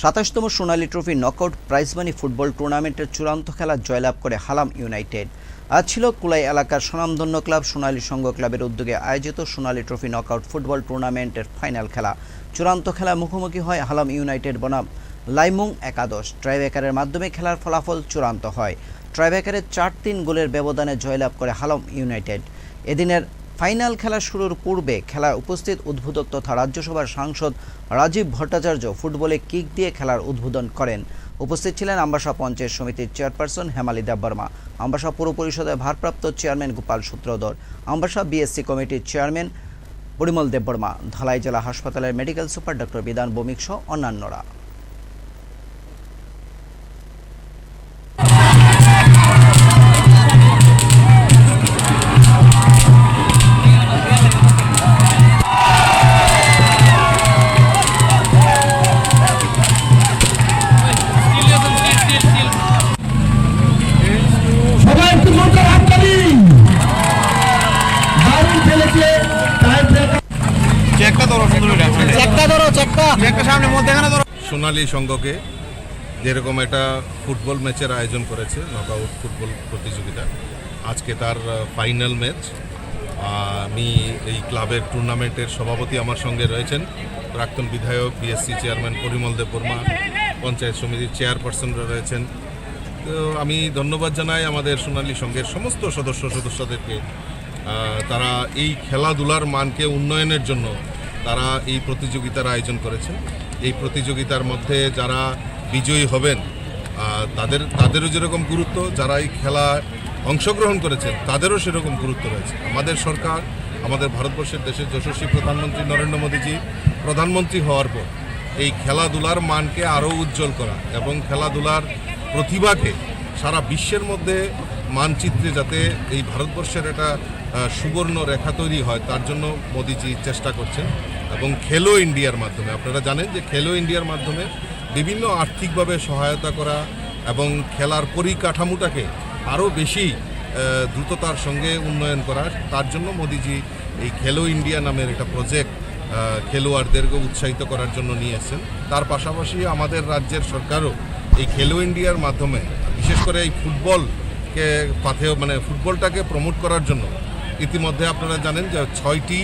সাতাশতম সোনালী trophy knockout prize money football টুর্নামেন্টের চূড়ান্ত খেলা জয়লাভ করে হালাম ইউনাইটেড। আজ ছিল কুলাই এলাকার সুনামধন্য ক্লাব সোনালী সংঘ ক্লাবের উদ্যোগে আয়োজিত সোনালী ট্রফি নকআউট ফুটবল টুর্নামেন্টের ফাইনাল খেলা। চূড়ান্ত খেলা মুখোমুখি হয় হালাম ইউনাইটেড বনাম লাইমুং একাদশ। ট্রাইব্রেকারের মাধ্যমে খেলার ফলাফল চূড়ান্ত হয়। ট্রাইব্রেকারের চার তিন গোলের ব্যবধানে জয়লাভ করে হালাম ইউনাইটেড। এদিনের ফাইনাল খেলা শুরুর পূর্বে খেলায় উপস্থিত উদ্বোধক তথা রাজ্যসভার সাংসদ রাজীব ভট্টাচার্য ফুটবলে কিক দিয়ে খেলার উদ্বোধন করেন। উপস্থিত ছিলেন আম্বাসা পঞ্চায়েত সমিতির চেয়ারপারসন হেমালি দেববর্মা আম্বাসা পৌর পরিষদের ভারপ্রাপ্ত চেয়ারম্যান গোপাল সূত্রধর, আম্বাসা বিএসসি কমিটির চেয়ারম্যান পরিমল দেববর্মা ধলাই জেলা হাসপাতালের মেডিকেল সুপার ডক্টর বিধান বমিক সহ অন্যান্যরা। সোনালী সংঘকে যেরকম একটা ফুটবল ম্যাচের আয়োজন করেছে নকআউট ফুটবল প্রতিযোগিতা। আজকে তার ফাইনাল ম্যাচ আমি এই ক্লাবের টুর্নামেন্টের সভাপতি আমার সঙ্গে রয়েছেন প্রাক্তন বিধায়ক বিএসসি চেয়ারম্যান পরিমল দেব বর্মা, পঞ্চায়েত সমিতির চেয়ারপারসনরা রয়েছেন। তো আমি ধন্যবাদ জানাই আমাদের সোনালী সংঘের সমস্ত সদস্য সদস্যদেরকে। তারা এই খেলাধুলার মানকে উন্নয়নের জন্য তারা এই প্রতিযোগিতার আয়োজন করেছেন। এই প্রতিযোগিতার মধ্যে যারা বিজয়ী হবেন তাদের, তাদেরও যেরকম গুরুত্ব, যারা এই খেলায় অংশগ্রহণ করেছেন, তাদেরও সেরকম গুরুত্ব রয়েছে। আমাদের সরকার, আমাদের ভারতবর্ষের দেশের যশস্বী প্রধানমন্ত্রী নরেন্দ্র মোদীজি প্রধানমন্ত্রী হওয়ার পর এই খেলাধুলার মানকে আরও উজ্জ্বল করা এবং খেলাধুলার প্রতিভাকে সারা বিশ্বের মধ্যে মানচিত্রে যাতে এই ভারতবর্ষের একটা সুবর্ণ রেখা তৈরি হয়, তার জন্য মোদিজি চেষ্টা করছেন এবং খেলো ইন্ডিয়ার মাধ্যমে। আপনারা জানেন যে খেলো ইন্ডিয়ার মাধ্যমে বিভিন্ন আর্থিকভাবে সহায়তা করা এবং খেলার পরিকাঠামোটাকে আরও বেশি দ্রুততার সঙ্গে উন্নয়ন করা, তার জন্য মোদিজি এই খেলো ইন্ডিয়া নামের একটা প্রজেক্ট খেলোয়াড়দেরকে উৎসাহিত করার জন্য নিয়ে এসেছেন। তার পাশাপাশি আমাদের রাজ্যের সরকারও এই খেলো ইন্ডিয়ার মাধ্যমে, বিশেষ করে এই ফুটবলকে পাথে মানে ফুটবলটাকে প্রমোট করার জন্য ইতিমধ্যে আপনারা জানেন যে ছয়টি